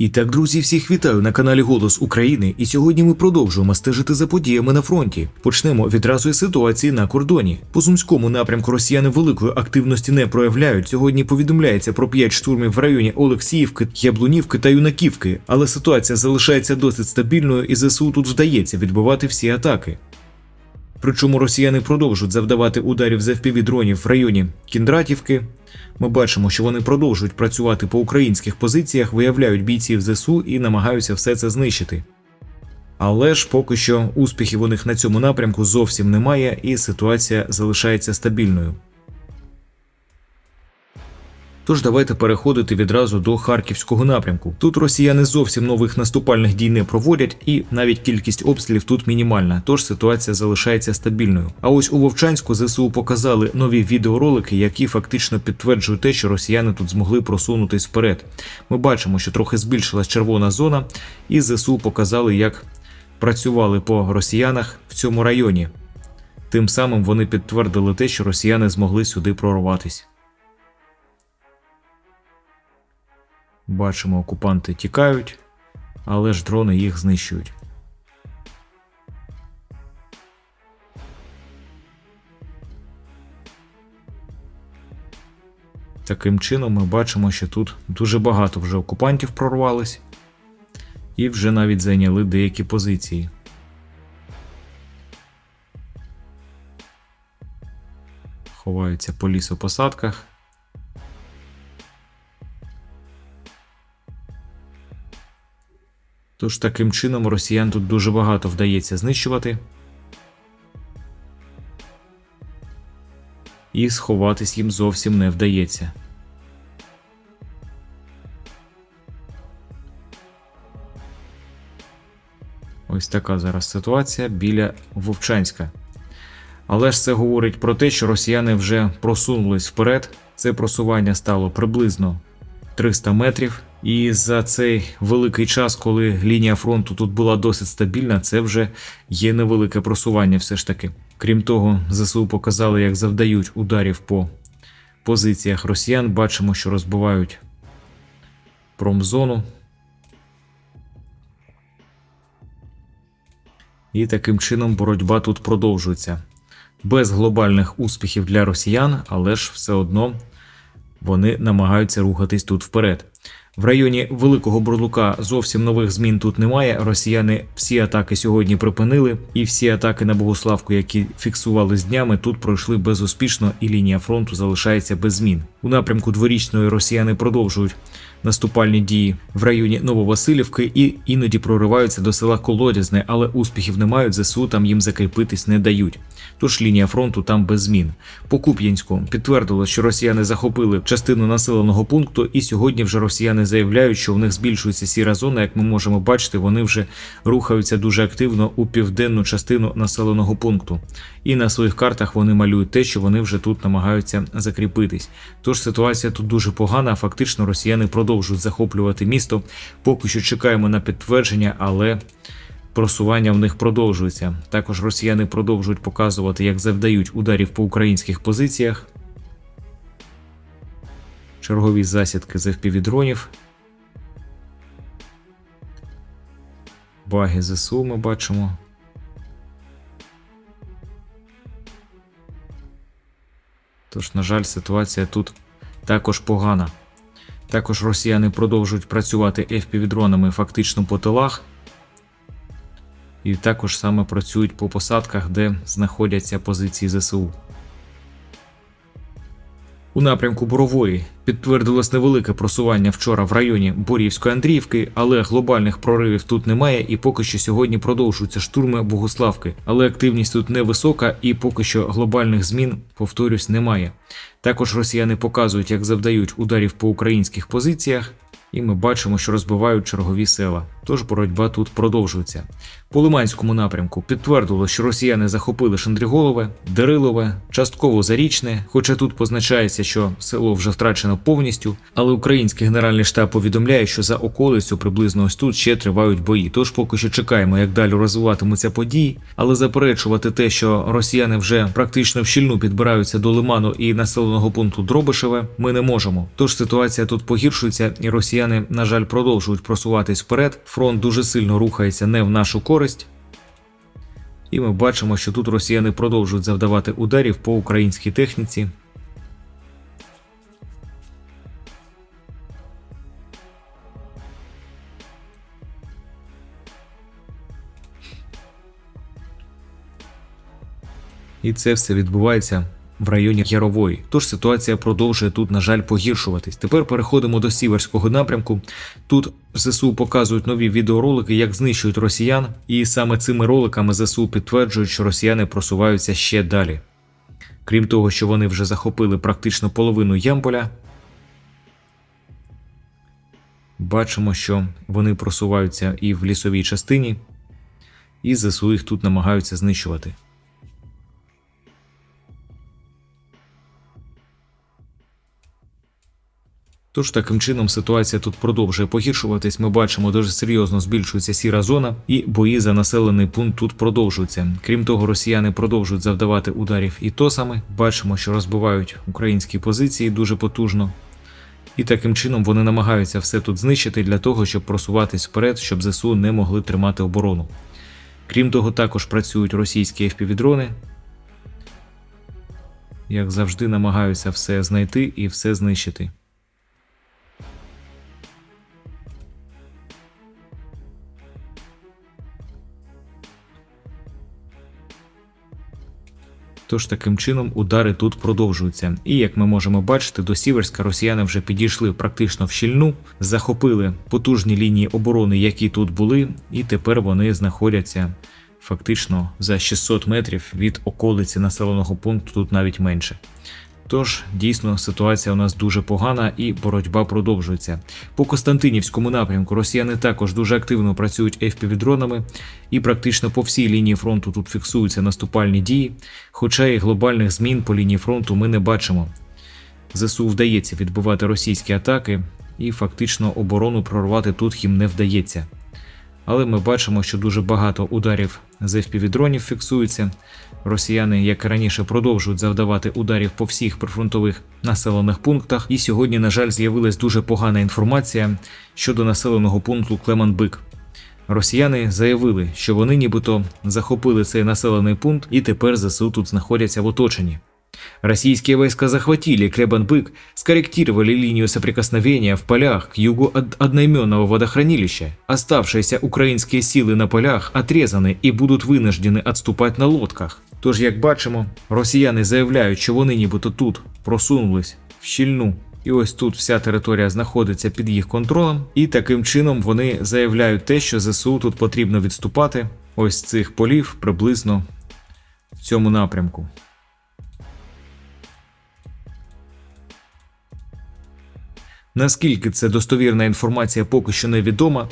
І так, друзі, всіх вітаю на каналі Голос України. І сьогодні ми продовжуємо стежити за подіями на фронті. Почнемо відразу із ситуації на кордоні. По сумському напрямку росіяни великої активності не проявляють. Сьогодні повідомляється про 5 штурмів в районі Олексіївки, Яблунівки та Юнаківки, але ситуація залишається досить стабільною, і ЗСУ тут вдається відбивати всі атаки. Причому росіяни продовжують завдавати ударів з FPV-дронів в районі Кіндратівки. Ми бачимо, що вони продовжують працювати по українських позиціях, виявляють бійців ЗСУ і намагаються все це знищити. Але ж поки що успіхів у них на цьому напрямку зовсім немає, і ситуація залишається стабільною. Тож давайте переходити відразу до харківського напрямку. Тут росіяни зовсім нових наступальних дій не проводять, і навіть кількість обстрілів тут мінімальна, тож ситуація залишається стабільною. А ось у Вовчанську ЗСУ показали нові відеоролики, які фактично підтверджують те, що росіяни тут змогли просунутись вперед. Ми бачимо, що трохи збільшилась червона зона, і ЗСУ показали, як працювали по росіянах в цьому районі. Тим самим вони підтвердили те, що росіяни змогли сюди прорватися. Бачимо, окупанти тікають, але ж дрони їх знищують. Таким чином ми бачимо, що тут дуже багато вже окупантів прорвались і вже навіть зайняли деякі позиції. Ховаються по лісопосадках. Тож таким чином росіян тут дуже багато вдається знищувати. І сховатись їм зовсім не вдається. Ось така зараз ситуація біля Вовчанська. Але ж це говорить про те, що росіяни вже просунулись вперед. Це просування стало приблизно 300 метрів. І за цей великий час, коли лінія фронту тут була досить стабільна, це вже є невелике просування, все ж таки. Крім того, ЗСУ показали, як завдають ударів по позиціях росіян. Бачимо, що розбивають промзону. І таким чином боротьба тут продовжується. Без глобальних успіхів для росіян, але ж все одно вони намагаються рухатись тут вперед. В районі Великого Бурлука зовсім нових змін тут немає. Росіяни всі атаки сьогодні припинили, і всі атаки на Богославку, які фіксували з днями, тут пройшли безуспішно, і лінія фронту залишається без змін. У напрямку дворічної росіяни продовжують наступальні дії в районі Нововасилівки і іноді прориваються до села Колодязне, але успіхів не мають. ЗСУ там їм закріпитись не дають. Тож лінія фронту там без змін. По Куп'янську підтвердило, що росіяни захопили частину населеного пункту, і сьогодні вже росіяни заявляють, що в них збільшується сіра зона. Як ми можемо бачити, вони вже рухаються дуже активно у південну частину населеного пункту. І на своїх картах вони малюють те, що вони вже тут намагаються закріпитись. Тож ситуація тут дуже погана. Фактично, росіяни продовжують захоплювати місто. Поки що чекаємо на підтвердження, але просування в них продовжується. Також росіяни продовжують показувати, як завдають ударів по українських позиціях. Чергові засідки з FPV-дронів. Баги ЗСУ ми бачимо. Тож, на жаль, ситуація тут також погана. Також росіяни продовжують працювати FPV-дронами фактично по тилах. І також саме працюють по посадках, де знаходяться позиції ЗСУ. У напрямку Борової підтвердилось невелике просування вчора в районі Борівської Андріївки, але глобальних проривів тут немає, і поки що сьогодні продовжуються штурми Богославки. Але активність тут невисока, і поки що глобальних змін, повторюсь, немає. Також росіяни показують, як завдають ударів по українських позиціях, і ми бачимо, що розбивають чергові села. Тож боротьба тут продовжується. По Лиманському напрямку підтвердило, що росіяни захопили Шандріголове, Дерилове, частково Зарічне, хоча тут позначається, що село вже втрачено повністю. Але український генеральний штаб повідомляє, що за околицю приблизно ось тут ще тривають бої. Тож поки що чекаємо, як далі розвиватимуться події. Але заперечувати те, що росіяни вже практично вщільну підбираються до лиману і населеного пункту Дробишеве, ми не можемо. Тож ситуація тут погіршується, і росіяни, на жаль, продовжують просуватись вперед. Фронт дуже сильно рухається не в нашу користь. І ми бачимо, що тут росіяни продовжують завдавати ударів по українській техніці. І це все відбувається в районі Ярової. Тож ситуація продовжує тут, на жаль, погіршуватись. Тепер переходимо до сіверського напрямку. Тут ЗСУ показують нові відеоролики, як знищують росіян, і саме цими роликами ЗСУ підтверджують, що росіяни просуваються ще далі. Крім того, що вони вже захопили практично половину Ямполя. Бачимо, що вони просуваються і в лісовій частині, і ЗСУ їх тут намагаються знищувати. Тож таким чином ситуація тут продовжує погіршуватись. Ми бачимо, дуже серйозно збільшується сіра зона, і бої за населений пункт тут продовжуються. Крім того, росіяни продовжують завдавати ударів і тосами. Бачимо, що розбивають українські позиції дуже потужно. І таким чином вони намагаються все тут знищити для того, щоб просуватись вперед, щоб ЗСУ не могли тримати оборону. Крім того, також працюють російські FPV-дрони. Як завжди, намагаються все знайти і все знищити. Тож таким чином удари тут продовжуються. І як ми можемо бачити, до Сіверська росіяни вже підійшли практично в щільну, захопили потужні лінії оборони, які тут були, і тепер вони знаходяться фактично за 600 метрів від околиці населеного пункту, тут навіть менше. Тож дійсно ситуація у нас дуже погана і боротьба продовжується. По Костянтинівському напрямку росіяни також дуже активно працюють FPV-дронами, і практично по всій лінії фронту тут фіксуються наступальні дії. Хоча і глобальних змін по лінії фронту ми не бачимо. ЗСУ вдається відбувати російські атаки, і фактично оборону прорвати тут їм не вдається. Але ми бачимо, що дуже багато ударів з FPV-дронів фіксується. Росіяни, як і раніше, продовжують завдавати ударів по всіх прифронтових населених пунктах. І сьогодні, на жаль, з'явилась дуже погана інформація щодо населеного пункту Клеманбик. Росіяни заявили, що вони нібито захопили цей населений пункт і тепер ЗСУ тут знаходяться в оточенні. Российские войска захватили Клебанбык, скорректировали линию соприкосновения в полях к югу от одноименного водохранилища. Оставшиеся украинские силы на полях отрезаны і будуть вынуждены отступать на лодках. Тож, як бачимо, росіяни заявляють, що вони нібито тут просунулись в щільну. І ось тут вся територія знаходиться під їх контролем, і таким чином вони заявляють те, що ЗСУ тут потрібно відступати ось з цих полів приблизно в цьому напрямку. Наскільки це достовірна інформація поки що невідома.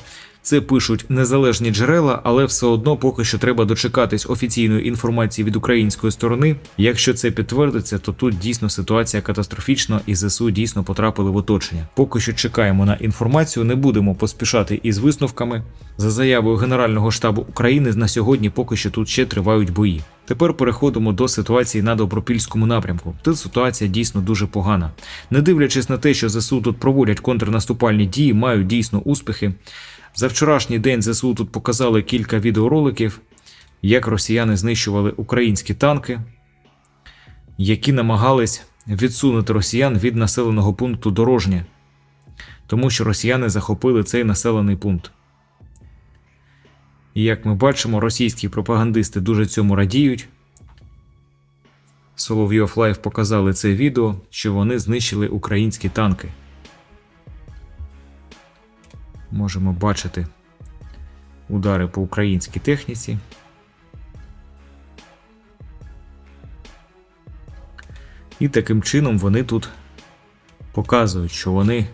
Це пишуть незалежні джерела, але все одно поки що треба дочекатись офіційної інформації від української сторони. Якщо це підтвердиться, то тут дійсно ситуація катастрофічна і ЗСУ дійсно потрапили в оточення. Поки що чекаємо на інформацію, не будемо поспішати із висновками. За заявою Генерального штабу України на сьогодні поки що тут ще тривають бої. Тепер переходимо до ситуації на добропільському напрямку. Тут ситуація дійсно дуже погана. Не дивлячись на те, що ЗСУ тут проводять контрнаступальні дії, мають дійсно успіхи. За вчорашній день ЗСУ тут показали кілька відеороликів, як росіяни знищували українські танки, які намагались відсунути росіян від населеного пункту Дорожнє, тому що росіяни захопили цей населений пункт. І як ми бачимо, російські пропагандисти дуже цьому радіють. Соловйов Лайф показали це відео, що вони знищили українські танки. Можемо бачити удари по українській техніці. І таким чином вони тут показують, що вони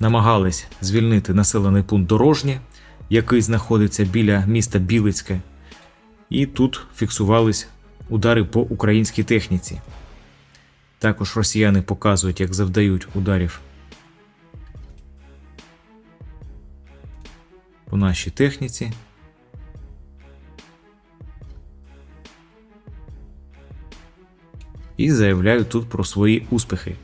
намагались звільнити населений пункт дорожнє який знаходиться біля міста Білицьке, і тут фіксувались удари по українській техніці. Також росіяни показують, як завдають ударів по нашій техніці. І заявляють тут про свої успіхи.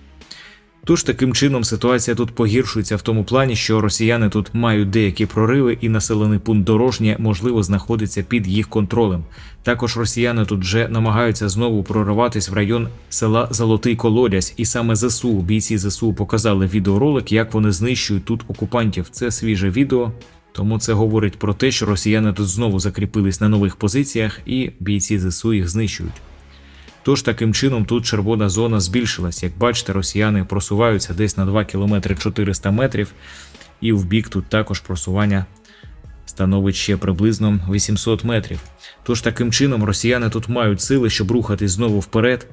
Тож таким чином ситуація тут погіршується в тому плані, що росіяни тут мають деякі прориви, і населений пункт дорожнє можливо знаходиться під їх контролем. Також росіяни тут вже намагаються знову прориватись в район села Золотий Колодязь, і саме ЗСУ, бійці ЗСУ показали відеоролик, як вони знищують тут окупантів. Це свіже відео. Тому це говорить про те, що росіяни тут знову закріпились на нових позиціях, і бійці ЗСУ їх знищують. Тож таким чином тут червона зона збільшилась. Як бачите, росіяни просуваються десь на 2 км 400 метрів, і в бік тут також просування становить ще приблизно 800 метрів. Тож таким чином росіяни тут мають сили, щоб рухатись знову вперед.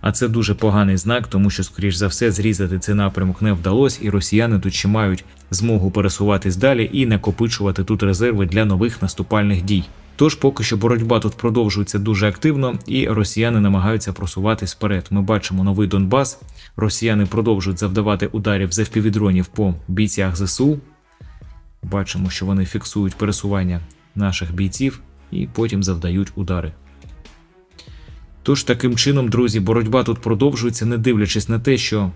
А це дуже поганий знак, тому що, скоріш за все, зрізати цей напрямок не вдалося, і росіяни тут ще мають змогу пересуватись далі і накопичувати тут резерви для нових наступальних дій. Тож поки що боротьба тут продовжується дуже активно, і росіяни намагаються просуватись вперед. Ми бачимо новий Донбас. Росіяни продовжують завдавати ударів з FPV-дронів по бійцях ЗСУ. Бачимо, що вони фіксують пересування наших бійців і потім завдають удари. Тож таким чином, друзі, боротьба тут продовжується, не дивлячись на те, що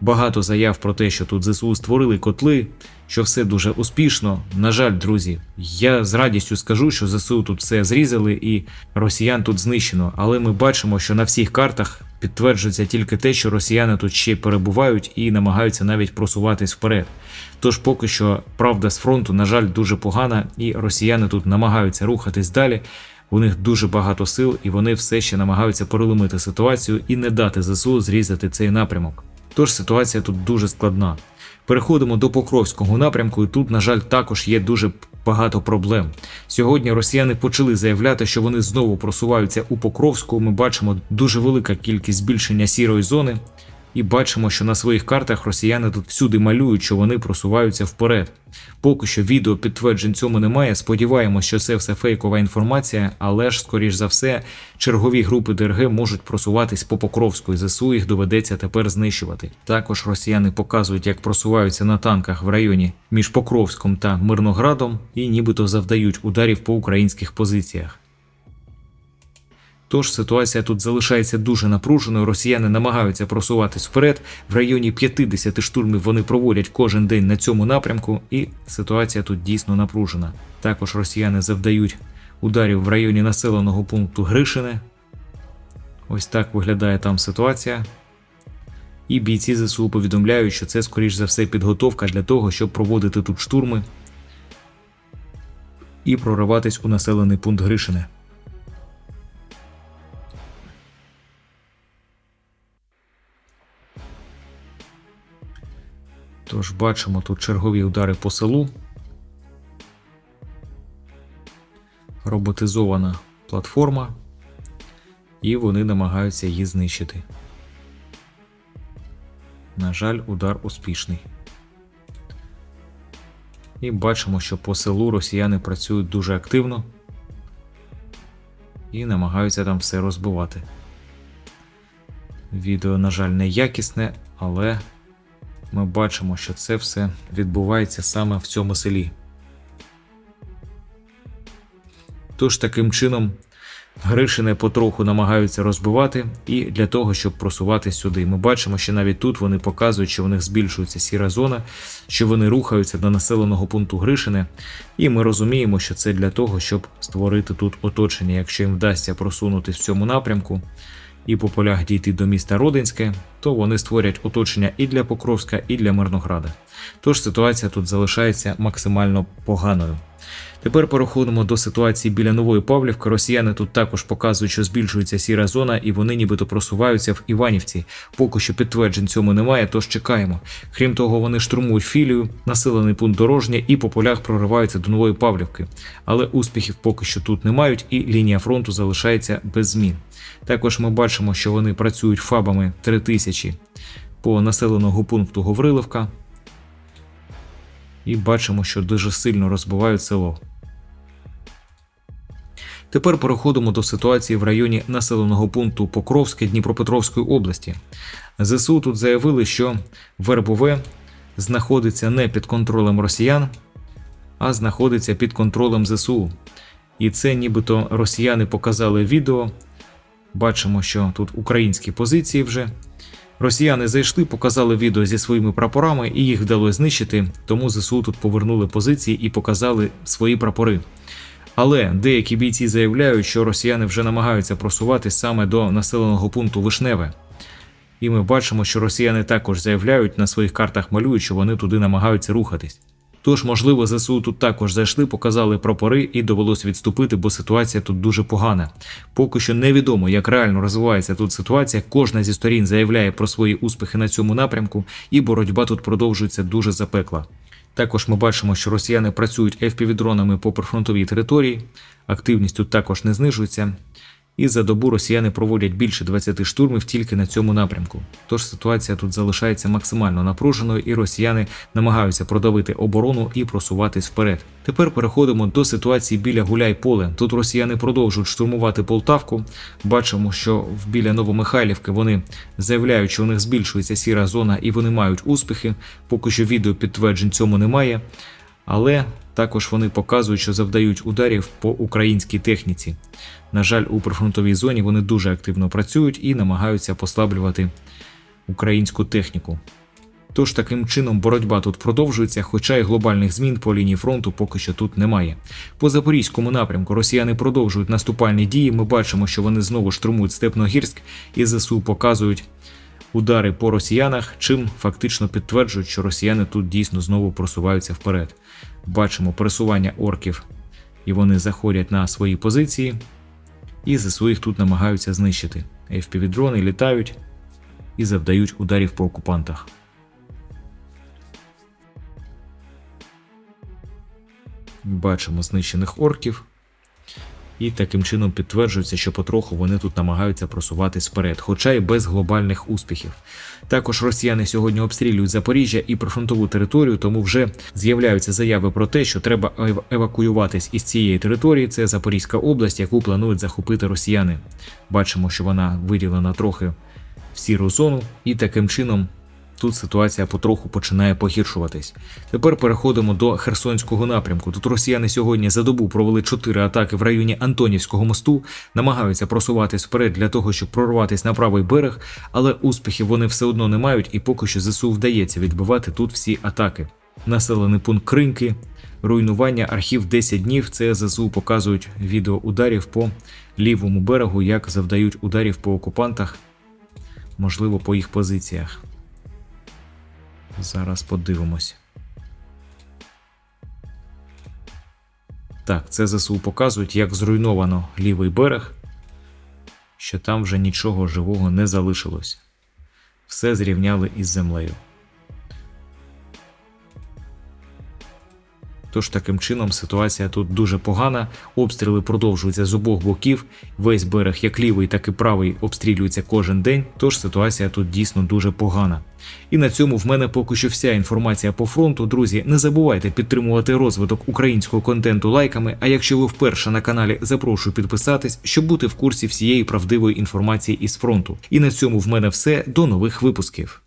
багато заяв про те, що тут ЗСУ створили котли, що все дуже успішно. На жаль, друзі, я з радістю скажу, що ЗСУ тут все зрізали і росіян тут знищено. Але ми бачимо, що на всіх картах підтверджується тільки те, що росіяни тут ще перебувають і намагаються навіть просуватись вперед. Тож поки що правда з фронту, на жаль, дуже погана, і росіяни тут намагаються рухатись далі. У них дуже багато сил, і вони все ще намагаються переломити ситуацію і не дати ЗСУ зрізати цей напрямок. Тож ситуація тут дуже складна. Переходимо до Покровського напрямку, і тут, на жаль, також є дуже багато проблем. Сьогодні росіяни почали заявляти, що вони знову просуваються у Покровську. Ми бачимо дуже велика кількість збільшення сірої зони, і бачимо, що на своїх картах росіяни тут всюди малюють, що вони просуваються вперед. Поки що відео підтверджень цьому немає. Сподіваємось, що це все фейкова інформація, але ж, скоріш за все, чергові групи ДРГ можуть просуватись по Покровську, і ЗСУ їх доведеться тепер знищувати. Також росіяни показують, як просуваються на танках в районі між Покровськом та Мирноградом, і нібито завдають ударів по українських позиціях. Тож ситуація тут залишається дуже напруженою. Росіяни намагаються просуватись вперед. В районі 50 штурмів вони проводять кожен день на цьому напрямку, і ситуація тут дійсно напружена. Також росіяни завдають ударів в районі населеного пункту Гришине. Ось так виглядає там ситуація. І бійці ЗСУ повідомляють, що це, скоріш за все, підготовка для того, щоб проводити тут штурми і прориватись у населений пункт Гришине. Тож бачимо тут чергові удари по селу. Роботизована платформа, і вони намагаються її знищити. На жаль, удар успішний. І бачимо, що по селу росіяни працюють дуже активно і намагаються там все розбивати. Відео, на жаль, не якісне, але ми бачимо, що це все відбувається саме в цьому селі. Тож таким чином Гришини потроху намагаються розбивати, і для того, щоб просувати сюди. Ми бачимо, що навіть тут вони показують, що в них збільшується сіра зона, що вони рухаються до населеного пункту Гришини, і ми розуміємо, що це для того, щоб створити тут оточення, якщо їм вдасться просунутися в цьому напрямку і по полях дійти до міста Родинське, то вони створять оточення і для Покровська, і для Мирнограда. Тож ситуація тут залишається максимально поганою. Тепер переходимо до ситуації біля нової Павлівки. Росіяни тут також показують, що збільшується сіра зона, і вони нібито просуваються в Іванівці. Поки що підтверджень цьому немає, тож чекаємо. Крім того, вони штурмують філію, населений пункт дорожнє і по полях прориваються до нової Павлівки. Але успіхів поки що тут не мають, і лінія фронту залишається без змін. Також ми бачимо, що вони працюють фабами 3000 по населеного пункту Гавриловка. І бачимо, що дуже сильно розбивають село. Тепер переходимо до ситуації в районі населеного пункту Покровське Дніпропетровської області. ЗСУ тут заявили, що Вербове знаходиться не під контролем росіян, а знаходиться під контролем ЗСУ. І це нібито росіяни показали відео. Бачимо, що тут українські позиції вже. Росіяни зайшли, показали відео зі своїми прапорами, і їх вдалося знищити. Тому ЗСУ тут повернули позиції і показали свої прапори. Але деякі бійці заявляють, що росіяни вже намагаються просувати саме до населеного пункту Вишневе. І ми бачимо, що росіяни також заявляють на своїх картах малюють, що вони туди намагаються рухатись. Тож, можливо, ЗСУ тут також зайшли, показали прапори і довелось відступити, бо ситуація тут дуже погана. Поки що невідомо, як реально розвивається тут ситуація. Кожна зі сторін заявляє про свої успіхи на цьому напрямку, і боротьба тут продовжується дуже запекла. Також ми бачимо, що росіяни працюють FPV-дронами по прифронтовій території, активність тут також не знижується. І за добу росіяни проводять більше 20 штурмів тільки на цьому напрямку. Тож ситуація тут залишається максимально напруженою, і росіяни намагаються продавити оборону і просуватись вперед. Тепер переходимо до ситуації біля Гуляй-Поле. Тут росіяни продовжують штурмувати Полтавку. Бачимо, що біля Новомихайлівки вони заявляють, що у них збільшується сіра зона і вони мають успіхи. Поки що відео підтверджень цьому немає. Але також вони показують, що завдають ударів по українській техніці. На жаль, у прифронтовій зоні вони дуже активно працюють і намагаються послаблювати українську техніку. Тож таким чином боротьба тут продовжується, хоча й глобальних змін по лінії фронту поки що тут немає. По запорізькому напрямку росіяни продовжують наступальні дії. Ми бачимо, що вони знову штурмують Степногірськ і ЗСУ показують удари по росіянах, чим фактично підтверджують, що росіяни тут дійсно знову просуваються вперед. Бачимо пересування орків, і вони заходять на свої позиції, і ЗСУ їх тут намагаються знищити. FPV-дрони літають і завдають ударів по окупантах. Бачимо знищених орків. І таким чином підтверджується, що потроху вони тут намагаються просуватись вперед, хоча й без глобальних успіхів. Також росіяни сьогодні обстрілюють Запоріжжя і прифронтову територію, тому вже з'являються заяви про те, що треба евакуюватись із цієї території. Це Запорізька область, яку планують захопити росіяни. Бачимо, що вона виділена трохи в сіру зону, і таким чином Тут ситуація потроху починає погіршуватись. Тепер переходимо до Херсонського напрямку. Тут росіяни сьогодні за добу провели чотири атаки в районі Антонівського мосту, намагаються просуватись вперед для того, щоб прорватися на правий берег, але успіхів вони все одно не мають, і поки що ЗСУ вдається відбивати тут всі атаки. Населений пункт Кринки, руйнування архів 10 днів. Це ЗСУ показують відео ударів по лівому берегу, як завдають ударів по окупантах, можливо, по їх позиціях. Зараз подивимось. Так, це ЗСУ показують, як зруйновано лівий берег, що там вже нічого живого не залишилось. Все зрівняли із землею. Тож таким чином ситуація тут дуже погана. Обстріли продовжуються з обох боків. Весь берег, як лівий, так і правий, обстрілюється кожен день. Тож ситуація тут дійсно дуже погана. І на цьому в мене поки що вся інформація по фронту. Друзі, не забувайте підтримувати розвиток українського контенту лайками. А якщо ви вперше на каналі, запрошую підписатись, щоб бути в курсі всієї правдивої інформації із фронту. І на цьому в мене все. До нових випусків.